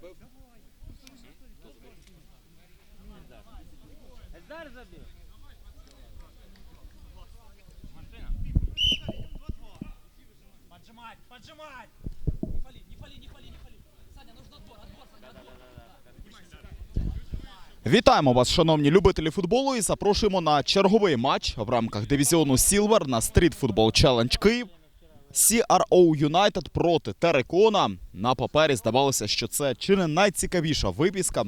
забив? Зараз забив. Поджимать, поджимать! Не фали, не фали, не фали, не фали. Саня, нужно отбор, отбор, Вітаємо вас, шановні любителі футболу, і запрошуємо на черговий матч в рамках дивізіону Сілвер на стрітфутбол Челендж Київ. CRO United проти Терекона. На папері здавалося, що це чи не найцікавіша випіска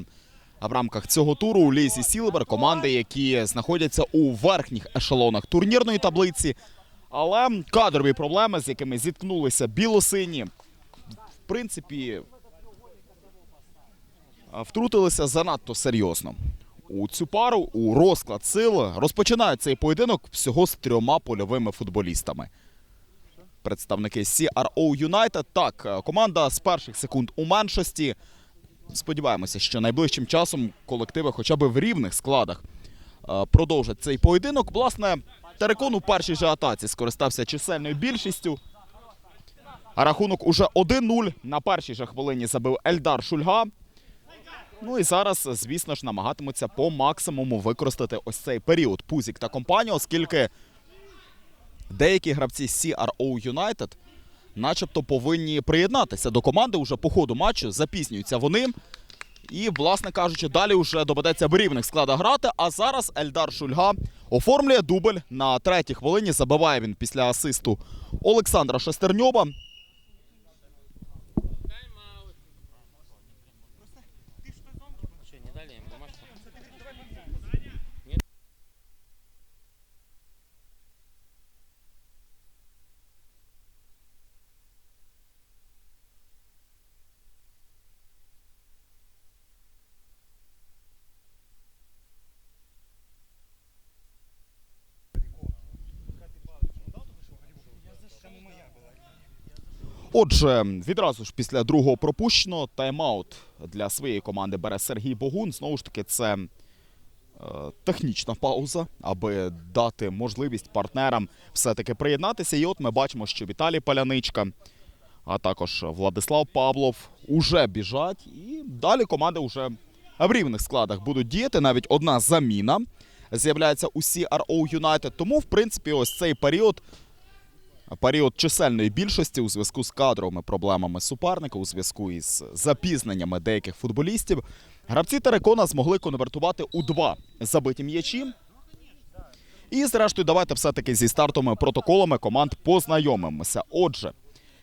А в рамках цього туру у лізі Сілвер. Команди, які знаходяться у верхніх ешелонах турнірної таблиці. Але кадрові проблеми, з якими зіткнулися білосині, в принципі, втрутилися занадто серйозно. У цю пару у розклад сил розпочинають цей поєдинок всього з трьома польовими футболістами. Представники CRO United. Так, е, команда з перших секунд у меншості. Сподіваємося, що найближчим часом колективи хоча б в рівних складах е, продовжать цей поєдинок. Власне, Терекон у першій же атаці скористався чисельною більшістю. А рахунок уже 1-0. На першій же хвилині забив Ельдар Шульга. Ну і зараз, звісно ж, намагатимуться по максимуму використати ось цей період Пузік та компанія, оскільки деякі гравці CRO United начебто повинні приєднатися до команди уже по ходу матчу, запізнюються вони. І, власне кажучи, далі вже доведеться в рівних складах грати. А зараз Ельдар Шульга оформлює дубль на третій хвилині. Забиває він після асисту Олександра Шестерньова. Что, не дали им бумажку? Отже, відразу ж після другого пропущеного тайм-аут для своєї команди бере Сергій Богун. Знову ж таки, це е, технічна пауза, аби дати можливість партнерам все-таки приєднатися. І от ми бачимо, що Віталій Паляничка, а також Владислав Павлов уже біжать. І далі команди вже в рівних складах будуть діяти. Навіть одна заміна з'являється у CRO United. Тому, в принципі, ось цей період період чисельної більшості у зв'язку з кадровими проблемами суперника, у зв'язку із запізненнями деяких футболістів. Гравці Терекона змогли конвертувати у два забиті м'ячі. І, зрештою, давайте все-таки зі стартовими протоколами команд познайомимося. Отже,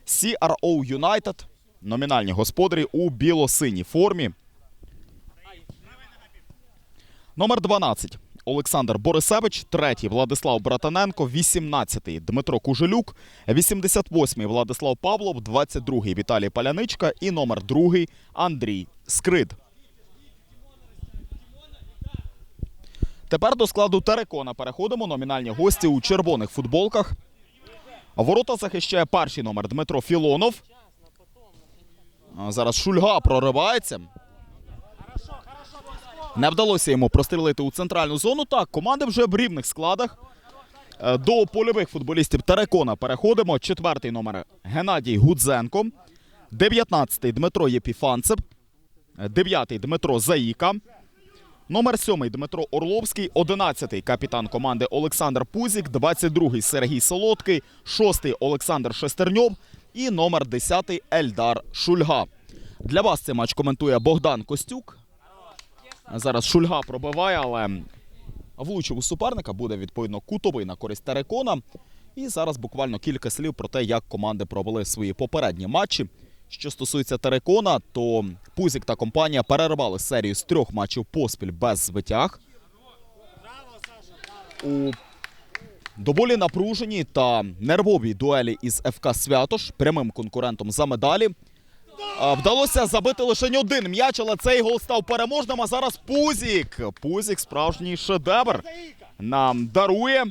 CRO United, номінальні господарі у біло-синій формі. Номер 12. Олександр Борисевич, третій Владислав Братаненко, 18-й Дмитро Кужелюк, 88-й Владислав Павлов, 22-й Віталій Паляничка і номер 2 Андрій Скрид. Тепер до складу Терекона переходимо. Номінальні гості у червоних футболках. Ворота захищає перший номер Дмитро Філонов. Зараз Шульга проривається. Не вдалося йому прострілити у центральну зону. Так, команди вже в рівних складах. Е, До польових футболістів Терекона переходимо. Четвертий номер Геннадій Гудзенко. Дев'ятнадцятий Дмитро Єпіфанцев. Е, Дев'ятий Дмитро Заїка. Номер сьомий Дмитро Орловський. Одинадцятий капітан команди Олександр Пузік. Двадцять другий Сергій Солодкий. Шостий Олександр Шестерньов. І номер десятий Ельдар Шульга. Для вас цей матч коментує Богдан Костюк. Зараз Шульга пробиває, але влучив у суперника буде відповідно кутовий на користь Терекона. І зараз буквально кілька слів про те, як команди провели свої попередні матчі. Що стосується Терекона, то Пузік та компанія перервали серію з трьох матчів поспіль без звитяг. У доволі напруженій та нервовій дуелі із ФК Святош, прямим конкурентом за медалі. Вдалося забити лише один м'яч, але цей гол став переможним. А зараз Пузік. Пузік справжній шедевр нам дарує.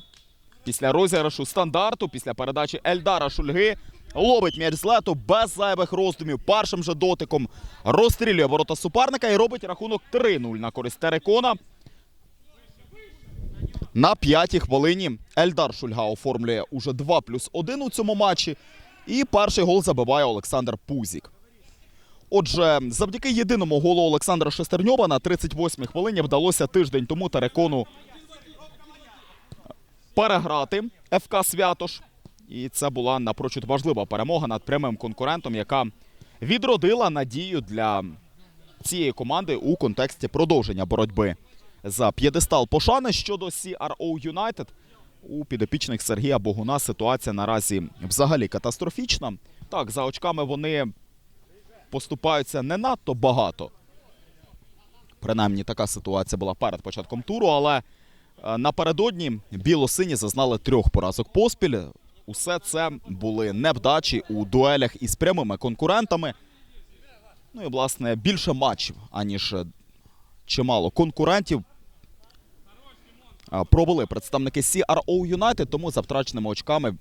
Після розіграшу стандарту, після передачі Ельдара Шульги. Ловить м'яч з лету без зайвих роздумів. Першим же дотиком розстрілює ворота суперника і робить рахунок 3-0 на користь Терекона. На п'ятій хвилині Ельдар Шульга оформлює уже 2 плюс 1 у цьому матчі. І перший гол забиває Олександр Пузік. Отже, завдяки єдиному голу Олександра Шестерньова на 38-й хвилині вдалося тиждень тому Терекону переграти ФК Святош. І це була напрочуд важлива перемога над прямим конкурентом, яка відродила надію для цієї команди у контексті продовження боротьби за п'єдестал пошани щодо CRO United. У підопічних Сергія Богуна ситуація наразі взагалі катастрофічна. Так, за очками вони поступаються не надто багато. Принаймні така ситуація була перед початком туру, але е, напередодні біло-сині зазнали трьох поразок поспіль. Усе це були невдачі у дуелях із прямими конкурентами. Ну і, власне, більше матчів, аніж чимало конкурентів. е, Провели представники CRO United, тому за втраченими очками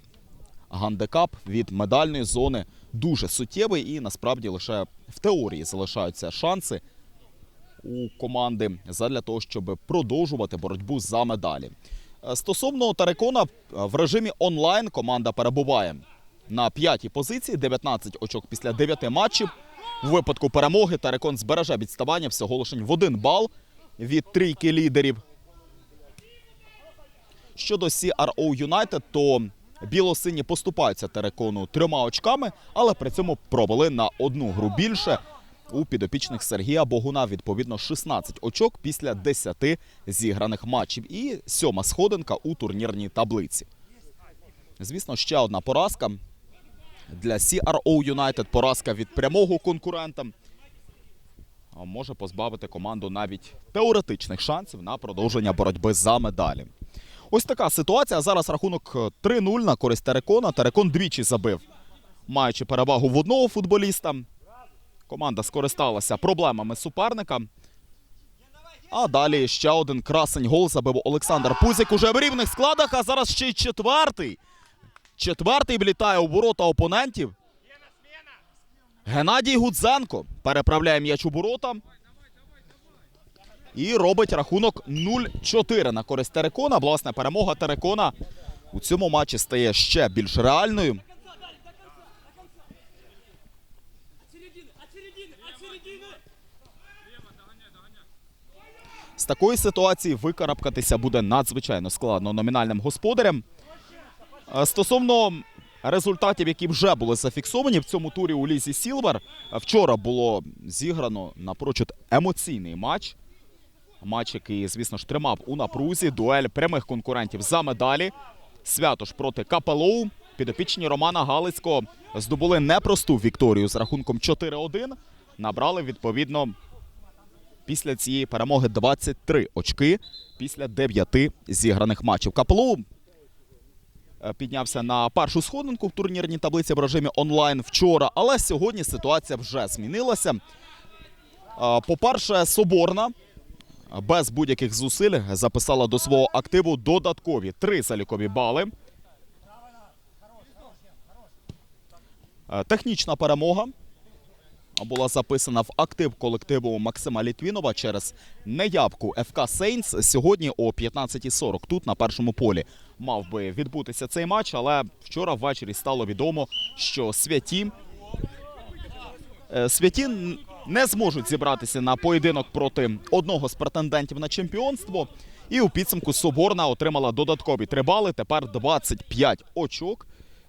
гандикап від медальної зони дуже суттєвий і насправді лише в теорії залишаються шанси у команди задля того, щоб продовжувати боротьбу за медалі. Е, Стосовно Тарекона, е, в режимі онлайн команда перебуває на п'ятій позиції, 19 очок після 9 матчів. У випадку перемоги Тарекон збереже відставання всього лише в один бал від трійки лідерів. Щодо CRO United, то білосині поступаються Терекону трьома очками, але при цьому провели на одну гру більше. У підопічних Сергія Богуна відповідно 16 очок після 10 зіграних матчів і сьома сходинка у турнірній таблиці. Звісно, ще одна поразка для CRO United. Поразка від прямого конкурента може позбавити команду навіть теоретичних шансів на продовження боротьби за медалі. Ось така ситуація. Зараз рахунок е, 3-0 на користь Терекона. Терекон двічі забив, маючи перевагу в одного футболіста. Команда скористалася проблемами суперника. А далі ще один красень гол забив Олександр Пузик уже в рівних складах, а зараз ще й четвертий. Четвертий влітає у ворота опонентів. Геннадій Гудзенко переправляє м'яч у ворота. І робить рахунок 0-4 на користь Терекона. Власне, перемога Терекона у цьому матчі стає ще більш реальною. От середины, от середины, от середины! З такої ситуації викарабкатися буде надзвичайно складно номінальним господарям. Е, Стосовно результатів, які вже були зафіксовані в цьому турі у Лізі Сілвер, е, вчора було зіграно напрочуд емоційний матч. Матч, який, звісно ж, тримав у напрузі дуель прямих конкурентів за медалі. Святош проти Капелоу. Підопічні Романа Галицького здобули непросту вікторію з рахунком 4-1. Набрали відповідно після цієї перемоги 23 очки після 9 зіграних матчів. Капелоу е, піднявся на першу сходинку в турнірній таблиці в режимі онлайн вчора, але сьогодні ситуація вже змінилася. Е, По-перше, Соборна без будь-яких зусиль записала до свого активу додаткові три залікові бали. Е, Технічна перемога була записана в актив колективу Максима Літвінова через неявку ФК Сейнс. Сьогодні о 15.40 тут на першому полі мав би відбутися цей матч, але вчора ввечері стало відомо, що святі Е, Святі не зможуть зібратися на поєдинок проти одного з претендентів на чемпіонство. І у підсумку Соборна отримала додаткові три бали. Тепер 25 очок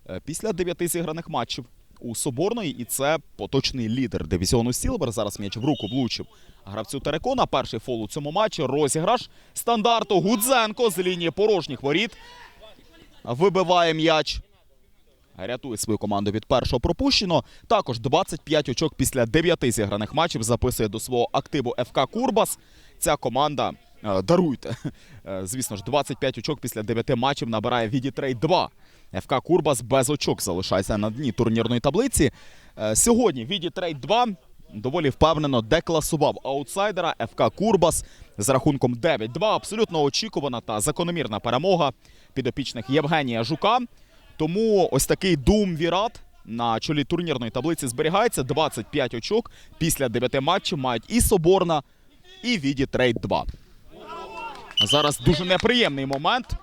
е, після 9 зіграних матчів у Соборної. І це поточний лідер дивізіону Сілвер. Зараз м'яч в руку влучив гравцю Терекона. Перший фол у цьому матчі. Розіграш стандарту Гудзенко з лінії порожніх воріт. Вибиває м'яч рятує свою команду від першого пропущеного. Також 25 очок після 9 зіграних матчів записує до свого активу ФК Курбас. Ця команда е, даруйте. Е, Звісно ж, 25 очок після 9 матчів набирає Відітрейд 2. ФК Курбас без очок залишається на дні турнірної таблиці. Е, Сьогодні Відітрейд 2 доволі впевнено декласував аутсайдера ФК Курбас з рахунком 9-2. Абсолютно очікувана та закономірна перемога підопічних Євгенія Жука. Тому ось такий Дум Вірат на чолі турнірної таблиці зберігається. 25 очок після 9 матчів мають і Соборна, і Віді Трейд 2. Зараз дуже неприємний момент.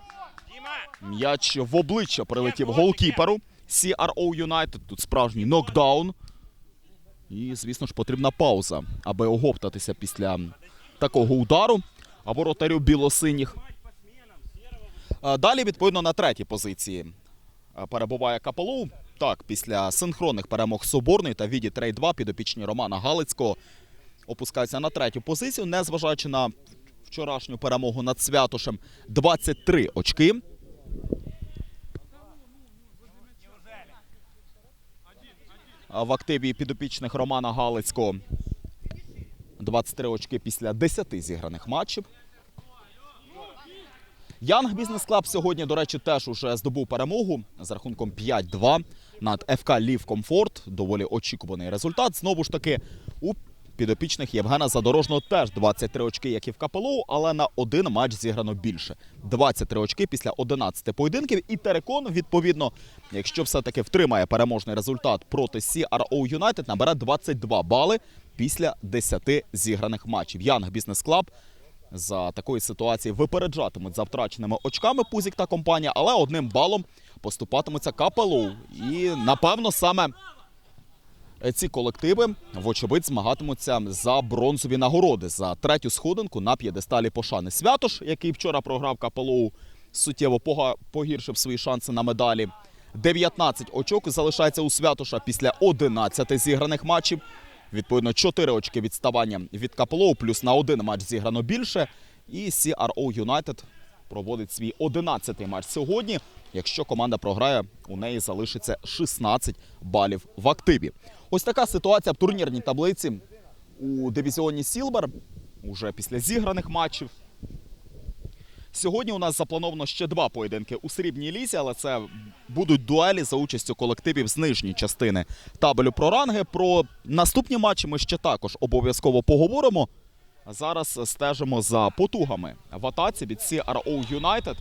М'яч в обличчя прилетів голкіперу CRO United. Тут справжній нокдаун. І, звісно ж, потрібна пауза, аби оговтатися після такого удару. А воротарю білосиніх. Далі, відповідно, на третій позиції перебуває Капелоу. Так, після синхронних перемог Соборної та Віді Трей 2 підопічні Романа Галицького опускаються на третю позицію, незважаючи на вчорашню перемогу над Святошем. 23 очки. В активі підопічних Романа Галицького 23 очки після 10 зіграних матчів. Янг Бізнес Клаб сьогодні, до речі, теж уже здобув перемогу з рахунком 5-2 над ФК Лів Комфорт. Доволі очікуваний результат. Знову ж таки, у підопічних Євгена Задорожного теж 23 очки, як і в КПЛУ, але на один матч зіграно більше. 23 очки після 11 поєдинків. І Терекон, відповідно, якщо все-таки втримає переможний результат проти CRO Юнайтед, набере 22 бали після 10 зіграних матчів. Янг Бізнес Клаб за такої ситуації випереджатимуть за втраченими очками Пузік та компанія, але одним балом поступатимуться КПЛУ. І напевно саме ці колективи, вочевидь, змагатимуться за бронзові нагороди за третю сходинку на п'єдесталі пошани. Святош, який вчора програв КПЛУ, суттєво погіршив свої шанси на медалі. 19 очок залишається у Святоша після 11 зіграних матчів. Відповідно, 4 очки відставання від Каплоу, плюс на один матч зіграно більше. І CRO United проводить свій 11-й матч сьогодні. Якщо команда програє, у неї залишиться 16 балів в активі. Ось така ситуація в турнірній таблиці у дивізіоні Сілбер уже після зіграних матчів. Сьогодні у нас заплановано ще два поєдинки у срібній лізі, але це будуть дуелі за участю колективів з нижньої частини табелю про ранги. Про наступні матчі ми ще також обов'язково поговоримо. Зараз стежимо за потугами в атаці від CRO United.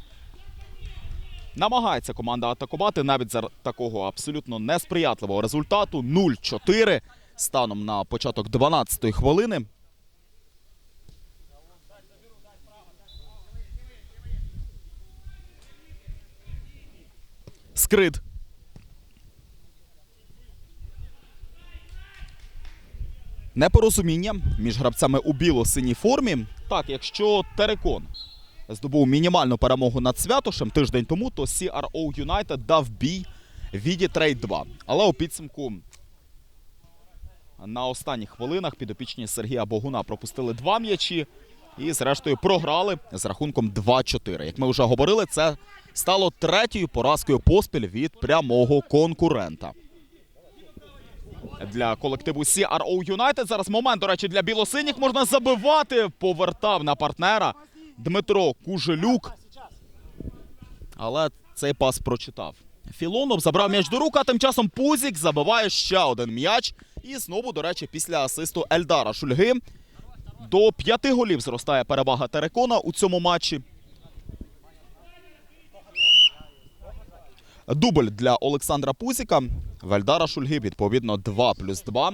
Намагається команда атакувати навіть за такого абсолютно несприятливого результату 0-4 станом на початок 12-ї хвилини. Скрит. Непорозуміння між гравцями у біло-синій формі. Так, якщо Терекон здобув мінімальну перемогу над Святошем тиждень тому, то CRO United дав бій Віді Трейд 2. Але у підсумку на останніх хвилинах підопічні Сергія Богуна пропустили два м'ячі і, зрештою, програли з рахунком 2-4. Як ми вже говорили, це стало третьою поразкою поспіль від прямого конкурента. Для колективу CRO United зараз момент, до речі, для білосиніх можна забивати. Повертав на партнера Дмитро Кужелюк. Але цей пас прочитав. Філонов забрав м'яч до рук, а тим часом Пузік забиває ще один м'яч. І знову, до речі, після асисту Ельдара Шульги до п'яти голів зростає перевага Терекона у цьому матчі. Дубль для Олександра Пузіка. В Ельдара Шульги, відповідно, 2 плюс 2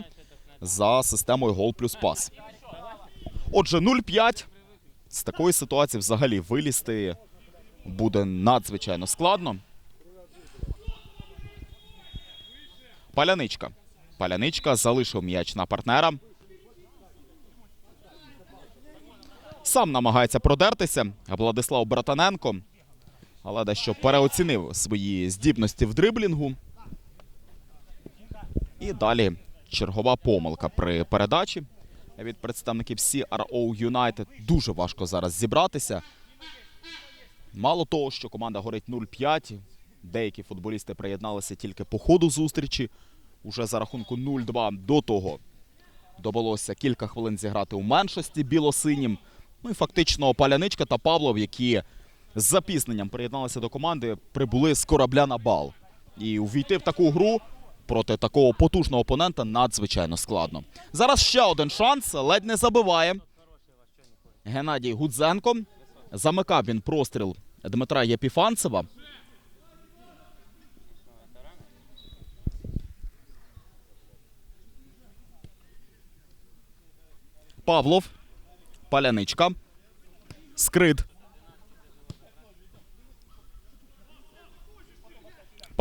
за системою гол плюс пас. Отже, 0-5. З такої ситуації взагалі вилізти буде надзвичайно складно. Паляничка. Паляничка залишив м'яч на партнера. Сам намагається продертися Владислав Братаненко, але дещо переоцінив свої здібності в дриблінгу. І далі чергова помилка при передачі від представників CRO United. Дуже важко зараз зібратися. Мало того, що команда горить 0-5. Деякі футболісти приєдналися тільки по ходу зустрічі. Уже за рахунку 0-2 до того довелося кілька хвилин зіграти у меншості білосинім. Ну і фактично Паляничка та Павлов, які з запізненням приєдналися до команди, прибули з корабля на бал. І увійти в таку гру проти такого потужного опонента надзвичайно складно. Зараз ще один шанс, ледь не забиває. Геннадій Гудзенко. Замикав він простріл Дмитра Єпіфанцева. Павлов. Паляничка. Скрит.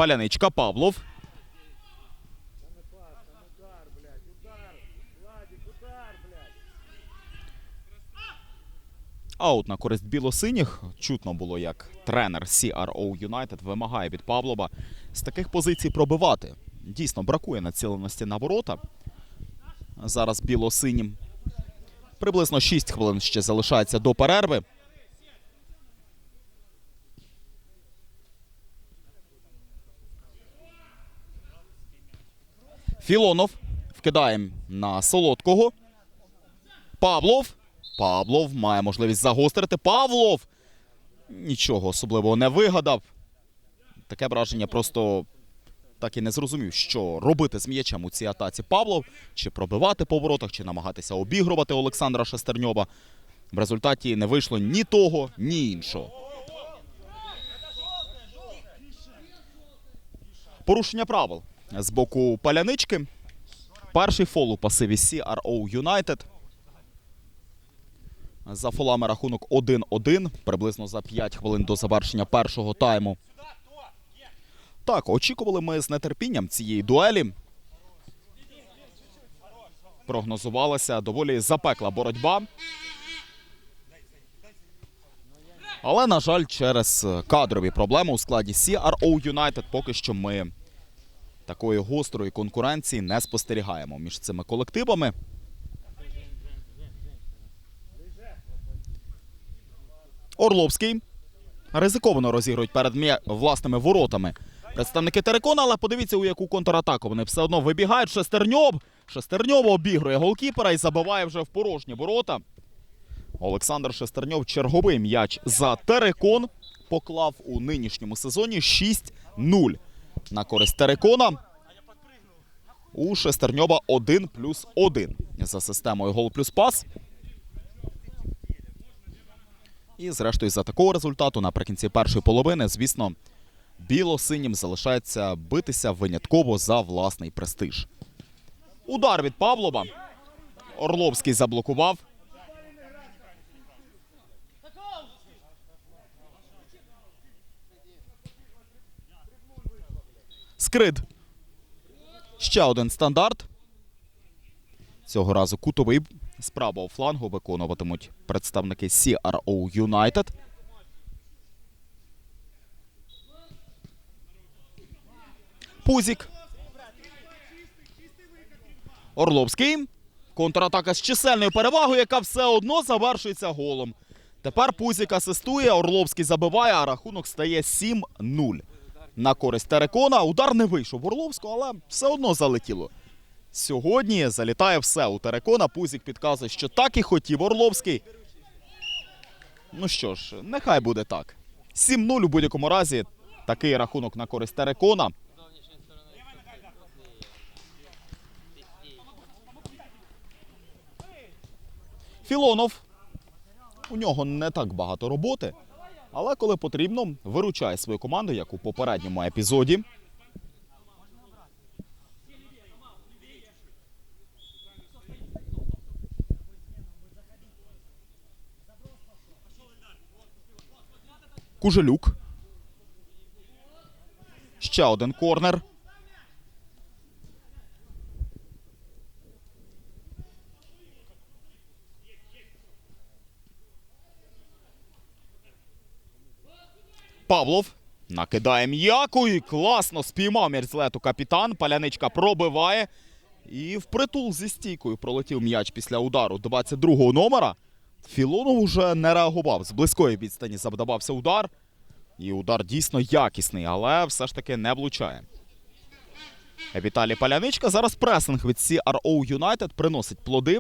Паляничка, Павлов. Аут на користь білосиніх. Чутно було, як тренер CRO United вимагає від Павлова з таких позицій пробивати. Дійсно, бракує націленості на ворота. Зараз білосинім. Приблизно 6 хвилин ще залишається до перерви. Філонов вкидаємо на солодкого. Павлов. Павлов має можливість загострити. Павлов нічого особливого не вигадав. Таке враження просто так і не зрозумів, що робити з м'ячем у цій атаці Павлов, чи пробивати по воротах, чи намагатися обігрувати Олександра Шестерньова. В результаті не вийшло ні того, ні іншого. Порушення правил з боку палянички. Перший фол у пасиві CRO United. За фолами рахунок 1-1, приблизно за 5 хвилин до завершення першого тайму. Так, очікували ми з нетерпінням цієї дуелі. Прогнозувалася доволі запекла боротьба. Але, на жаль, через кадрові проблеми у складі CRO United поки що ми такої гострої конкуренції не спостерігаємо між цими колективами. Орловський ризиковано розігрують перед власними воротами. Представники Терекона, але подивіться, у яку контратаку вони все одно вибігають. Шестерньов. Шестерньов обігрує голкіпера і забиває вже в порожні ворота. Олександр Шестерньов черговий м'яч за Терекон поклав у нинішньому сезоні 6-0 на користь Терекона. У Шестерньова 1 плюс 1 за системою гол плюс пас. І зрештою за такого результату наприкінці першої половини, звісно, біло-синім залишається битися винятково за власний престиж. Удар від Павлова. Орловський заблокував. Скрид. Ще один стандарт. Цього разу кутовий з правого флангу виконуватимуть представники CRO United. Пузік. Орловський. Контратака з чисельною перевагою, яка все одно завершується голом. Тепер Пузік асистує, Орловський забиває, а рахунок стає 7-0. На користь Терекона. Удар не вийшов Орловського, але все одно залетіло. Сьогодні залітає все у Терекона. Пузік підказує, що так і хотів Орловський. Ну що ж, нехай буде так. 7-0 у будь-якому разі. Такий рахунок на користь Терекона. Філонов. У нього не так багато роботи, але коли потрібно, виручає свою команду, як у попередньому епізоді. Кужелюк. Ще один корнер. Павлов накидає м'яку і класно спіймав мерзлету капітан. Паляничка пробиває. І впритул зі стійкою пролетів м'яч після удару 22-го номера. Філонов уже не реагував. З близької відстані завдавався удар. І удар дійсно якісний, але все ж таки не влучає. Віталій Паляничка. Зараз пресинг від CRO United приносить плоди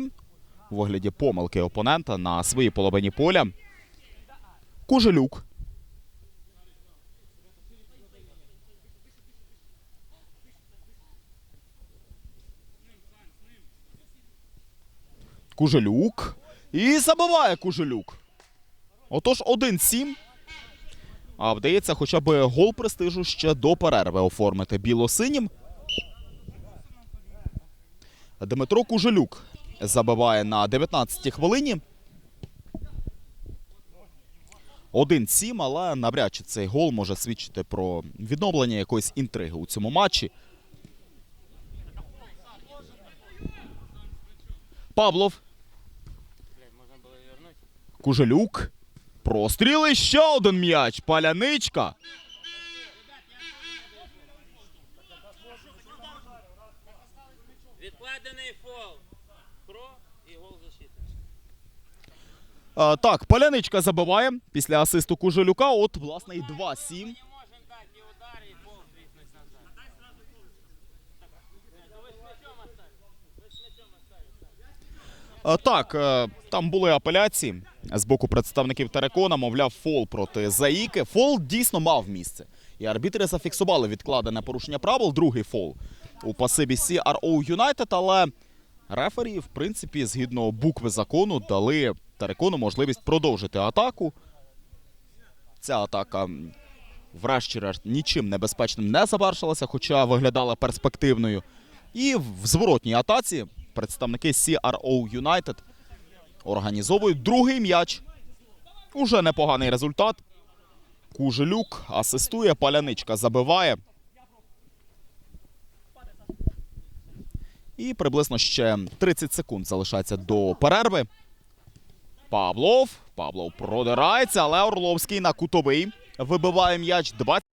у вигляді помилки опонента на своїй половині поля. Кужелюк. Кужелюк. І забиває Кужелюк. Отож 1-7. А вдається хоча б гол престижу ще до перерви оформити білосинім. Дмитро Кужелюк забиває на 19-й хвилині. 1-7, але навряд чи цей гол може свідчити про відновлення якоїсь інтриги у цьому матчі. Павлов Кужелюк. Простріли ще один м'яч. Паляничка. Відкладений фол. Про і гол защити. А, так, Паляничка забиває після асисту Кужелюка. От, власне, і 2-7. Не можемо дати і удар, і фол свіснуть назад. Ви ж м'ячом оставили. Ви ж м'ячом оставили. А, Так, е, там були апеляції з боку представників Терекона, мовляв, фол проти Заїки. Фол дійсно мав місце. І арбітри зафіксували відкладене порушення правил, другий фол у пасибі CRO United, але рефері, в принципі, згідно букви закону, дали Терекону можливість продовжити атаку. Ця атака, врешті-решт, нічим небезпечним не завершилася, хоча виглядала перспективною. І в зворотній атаці представники CRO United організовують другий м'яч. Уже непоганий результат. Кужелюк асистує, паляничка забиває. І приблизно ще 30 секунд залишається до перерви. Павлов. Павлов продирається, але Орловський на кутовий вибиває м'яч 20.